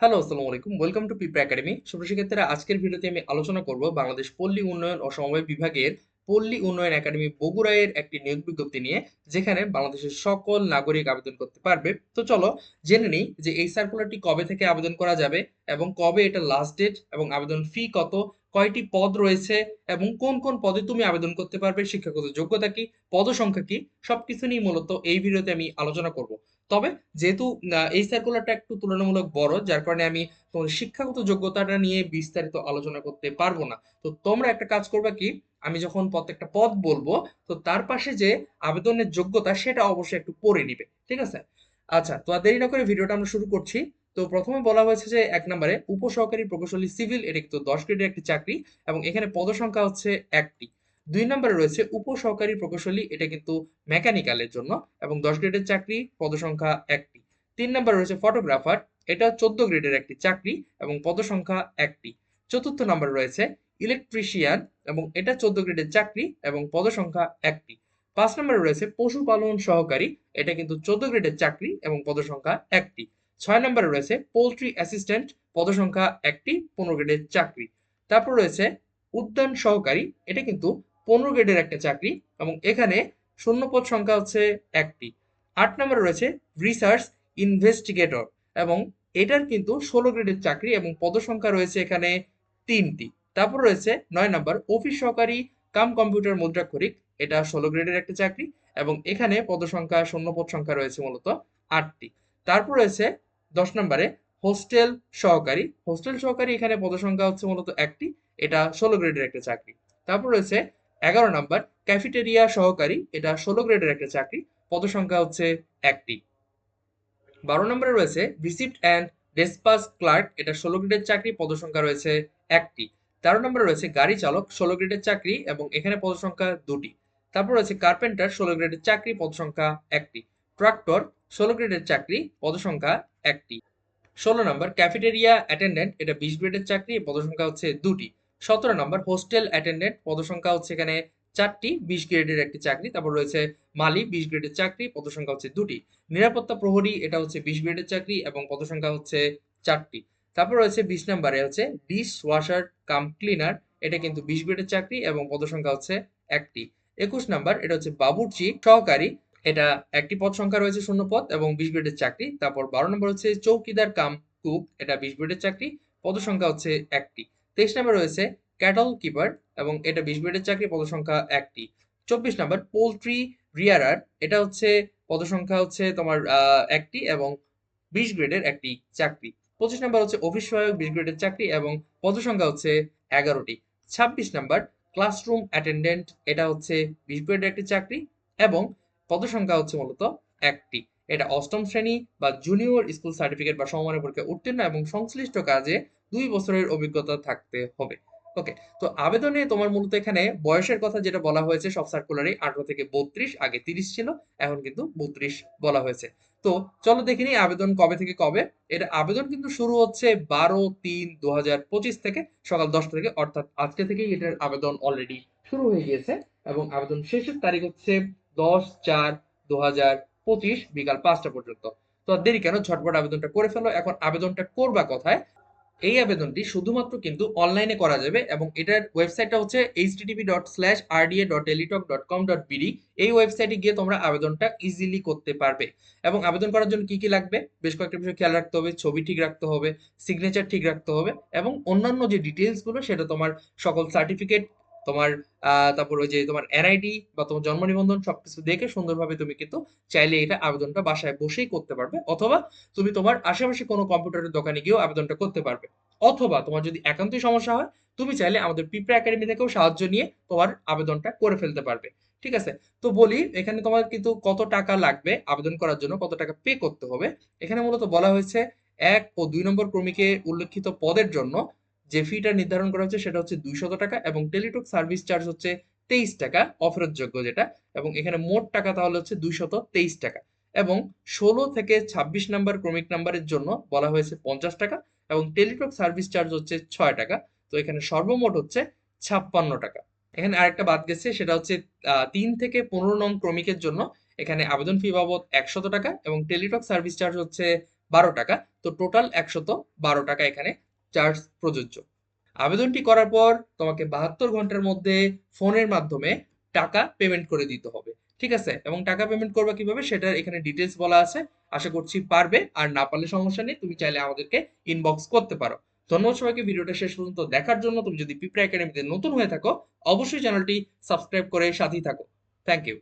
Hello, আসসালামু আলাইকুম। Welcome to পিপ্রা একাডেমি সুপ্রশিক্ষার্থীরা আজকের ভিডিওতে আমি আলোচনা করব বাংলাদেশ পল্লী উন্নয়ন ও সমবায় বিভাগের পল্লী উন্নয়ন একাডেমি বগুড়ায়ের একটি নিয়োগ বিজ্ঞপ্তি নিয়ে, যেখানে বাংলাদেশের সকল নাগরিক আবেদন করতে পারবে। তো চলো, জেনে নিই যে এই সার্কুলারটি কবে থেকে আবেদন করা যাবে এবং কবে এটা লাস্ট ডেট এবং আবেদন ফি কত, কয়টি পদ রয়েছে এবং কোন কোন পদে তুমি আবেদন করতে পারবে, শিক্ষাগত যোগ্যতা কি, পদ সংখ্যা কি, সবকিছু নিয়ে মূলত এই ভিডিওতে আমি আলোচনা করব। তবে যেহেতু এই সার্কুলারটা একটু তুলনামূলক বড়, যার কারণে আমি তোমার শিক্ষাগত যোগ্যতাটা নিয়ে বিস্তারিত আলোচনা করতে পারব না। তো তোমরা একটা কাজ করবে কি, আমি যখন প্রত্যেকটা পদ বলব, তো তার পাশে যে আবেদনের যোগ্যতা, সেটা অবশ্যই একটু পড়ে নিবে, ঠিক আছে? আচ্ছা তো আর দেরি না করে ভিডিওটা আমরা শুরু করছি। তো প্রথমে বলা হয়েছে যে এক নম্বরে, উপসহকারী প্রকৌশলী সিভিল, এটা কিন্তু দশ গ্রেডের একটি চাকরি, এবং এখানে পদসংখ্যা হচ্ছে একটি। দুই নম্বরে রয়েছে উপসহকারী প্রকৌশলী, এটা কিন্তু মেকানিক্যালের জন্য, এবং দশ গ্রেডের চাকরি, পদসংখ্যা একটি। তিন নম্বরে রয়েছে ফটোগ্রাফার এটা চোদ্দ গ্রেডের একটি চাকরি এবং পদসংখ্যা একটি। চতুর্থ নম্বরে রয়েছে ইলেকট্রিশিয়ান এবং এটা চোদ্দ গ্রেডের চাকরি এবং পদসংখ্যা একটি। পাঁচ নম্বরে রয়েছে পশুপালন সহকারী, এটা কিন্তু চোদ্দ গ্রেডের চাকরি এবং পদসংখ্যা একটি। ছয় নম্বরে রয়েছে পোলট্রি অ্যাসিস্ট্যান্ট পদসংখ্যা একটি, পনেরো গ্রেডের চাকরি। তারপর রয়েছে উদ্যান সহকারী, এটা কিন্তু পনেরো গ্রেডের একটা চাকরি এবং এখানে শূন্যপদ সংখ্যা হচ্ছে একটি। আট নম্বরে রয়েছে রিসার্চ ইনভেস্টিগেটর এবং এটার কিন্তু ষোলো গ্রেডের চাকরি এবং পদসংখ্যা রয়েছে এখানে তিনটি। তারপর রয়েছে নয় নম্বর অফিস সহকারী কাম কম্পিউটার মুদ্রাক্ষরিক, এটা ষোলো গ্রেডের একটা চাকরি এবং এখানে পদসংখ্যা শূন্যপদ সংখ্যা রয়েছে মূলত আটটি। তারপর রয়েছে দশ নম্বরে হোস্টেল সহকারী হোস্টেল সহকারী এখানে পদসংখ্যা হচ্ছে মূলত একটি, এটা ষোলো গ্রেডের একটা চাকরি। তারপর রয়েছে এগারো নম্বর ক্যাফেটেরিয়া সহকারী, এটা ষোলো গ্রেডের একটা চাকরি, পদসংখ্যা হচ্ছে একটি। বারো নম্বরে রয়েছে রিসিপ্ট অ্যান্ড ডেসপাস ক্লার্ক এটা ষোলো গ্রেডের চাকরি, পদসংখ্যা রয়েছে একটি। তেরো নম্বরে রয়েছে, গাড়ি চালক, ষোলো গ্রেডের চাকরি এবং এখানে পদসংখ্যা দুটি। তারপর রয়েছে কার্পেন্টার ষোলো গ্রেডের চাকরি, পদসংখ্যা একটি। ট্রাক্টর ষোলো গ্রেডের চাকরি, পদসংখ্যা একটি। ষোলো নম্বর ক্যাফেটেরিয়া অ্যাটেন্ডেন্ট এটা বিশ গ্রেডের চাকরি, পদসংখ্যা হচ্ছে দুটি। সতেরো নম্বর, হোস্টেল অ্যাটেন্ডেন্ট পদসংখ্যা হচ্ছে এখানে চারটি, বিশ গ্রেডের একটি চাকরি, তারপর রয়েছে মালি, বিশ গ্রেডের চাকরি, পদসংখ্যা হচ্ছে দুটি। নিরাপত্তা প্রহরী, এটা হচ্ছে বিশ গ্রেডের চাকরি এবং পদসংখ্যা হচ্ছে চারটি। তারপর রয়েছে বিশ নম্বরে হচ্ছে ডিশ ওয়াশার কাম ক্লিনার এটা কিন্তু বিশ গ্রেডের চাকরি এবং পদসংখ্যা হচ্ছে একটি। একুশ নাম্বার, এটা হচ্ছে বাবুর্চি সহকারী, এটা একটি পদ সংখ্যা রয়েছে শূন্য পদ এবং বিশ গ্রেডের চাকরি। তারপর বারো নম্বর হচ্ছে চৌকিদার কাম কুক এটা বিশ গ্রেডের চাকরি পদ সংখ্যা হচ্ছে একটি। তেইশ নম্বর রয়েছে ক্যাটল কিপার এবং এটা বিশ গ্রেডের চাকরি পদ সংখ্যা একটি। চব্বিশ নম্বর পোলট্রি রিয়ারার এটা হচ্ছে পদ সংখ্যা হচ্ছে তোমার একটি এবং বিশ গ্রেডের একটি চাকরি। পঁচিশ নম্বর হচ্ছে অফিস সহায়ক, বিশ গ্রেডের চাকরি এবং পদ সংখ্যা হচ্ছে এগারোটি। ছাব্বিশ নম্বর ক্লাসরুম অ্যাটেন্ডেন্ট এটা হচ্ছে বিশ গ্রেডের একটি চাকরি এবং পদ সংখ্যা হচ্ছে মূলত একটি। এটা অষ্টম শ্রেণি বা জুনিয়র স্কুল সার্টিফিকেট বা সমমানের পরীক্ষায় উত্তীর্ণ এবং সংশ্লিষ্ট কাজে দুই বছরের অভিজ্ঞতা থাকতে হবে। ওকে তো আবেদনে তোমার মূলত এখানে বয়সের কথা যেটা বলা হয়েছে, সব সার্কুলারে আঠারো থেকে বত্রিশ, আগে তিরিশ ছিল, এখন কিন্তু বত্রিশ বলা হয়েছে। তো চলো দেখিনি আবেদন কবে থেকে কবে। এটা আবেদন কিন্তু শুরু হচ্ছে বারো তিন দু থেকে সকাল দশটা থেকে, অর্থাৎ আজকে থেকেই এটার আবেদন অলরেডি শুরু হয়ে গিয়েছে এবং আবেদন শেষের তারিখ হচ্ছে দশ চার দু পঁচিশ বিকাল পাঁচটা পর্যন্ত। তো দেরি কেন? ঝটপট আবেদনটা করে ফেলো। এখন আবেদনটা করবা কথায়? এই আবেদনটি শুধুমাত্র কিন্তু অনলাইনে করা যাবে এবং এটার ওয়েবসাইটটা হচ্ছে HTTP dot slash RDA dot Teletalk dot com dot BD এই ওয়েবসাইটে গিয়ে তোমরা আবেদনটা ইজিলি করতে পারবে। এবং আবেদন করার জন্য কি কি লাগবে? বেশ কয়েকটা বিষয় খেয়াল রাখতে হবে, ছবি ঠিক রাখতে হবে সিগনেচার ঠিক রাখতে হবে এবং অন্যান্য যে ডিটেলসগুলো, সেটা তোমার সকল সার্টিফিকেট তোমার তারপর ওই যে তোমার এনআইডি বা তোমার জন্ম নিবন্ধন সবকিছু দেখে সুন্দরভাবে তুমি কিন্তু চাইলে এটা আবেদনটা বাসায় বসেই করতে পারবে অথবা তুমি তোমার আশেপাশে কোনো কম্পিউটারের দোকানে গিয়েও আবেদনটা করতে পারবে। অথবা তোমার যদি একান্তই সমস্যা হয়, তুমি চাইলে আমাদের পিঁপড়া একাডেমি থেকেও সাহায্য নিয়ে তোমার আবেদনটা করে ফেলতে পারবে। ঠিক আছে? তো বলি, এখানে তোমার কিন্তু কত টাকা লাগবে আবেদন করার জন্য, কত টাকা পে করতে হবে। এখানে মূলত বলা হয়েছে, এক ও দুই নম্বর ক্রমিকে উল্লেখিত পদের জন্য যে ফিটা নির্ধারণ করা হচ্ছে সেটা হচ্ছে দুইশত টাকা এবং টেলিটক সার্ভিস চার্জ হচ্ছে তেইশ টাকা অফেরতযোগ্য যেটা এবং এখানে মোট টাকা তাহলে হচ্ছে দুইশত তেইশ টাকা এবং ষোলো থেকে ছাব্বিশ নাম্বার ক্রমিক নাম্বারের জন্য বলা হয়েছে পঞ্চাশ টাকা এবং টেলিটক সার্ভিস চার্জ হচ্ছে ছয় টাকা। তো এখানে সর্বমোট হচ্ছে ছাপ্পান্ন টাকা। এখানে আরেকটা বাদ গেছে সেটা হচ্ছে তিন থেকে পনেরো নং ক্রমিকের জন্য এখানে আবেদন ফি বাবদ একশত টাকা এবং টেলিটক সার্ভিস চার্জ হচ্ছে বারো টাকা। তো টোটাল একশত বারো টাকা এখানে চার্জ প্রযোজ্য। আবেদনটি করার পর তোমাকে বাহাত্তর ঘণ্টার মধ্যে ফোনের মাধ্যমে টাকা পেমেন্ট করে দিতে হবে, ঠিক আছে? এবং টাকা পেমেন্ট করবা কীভাবে সেটার এখানে ডিটেলস বলা আছে। আশা করছি পারবে, আর না পারলে সমস্যা নেই, তুমি চাইলে আমাদেরকে ইনবক্স করতে পারো। ধন্যবাদ সবাইকে, ভিডিওটা শেষ পর্যন্ত দেখার জন্য। তুমি যদি পিঁপড়া একাডেমিতে নতুন হয়ে থাকো, অবশ্যই চ্যানেলটি সাবস্ক্রাইব করে সাথেই থাকো। Thank you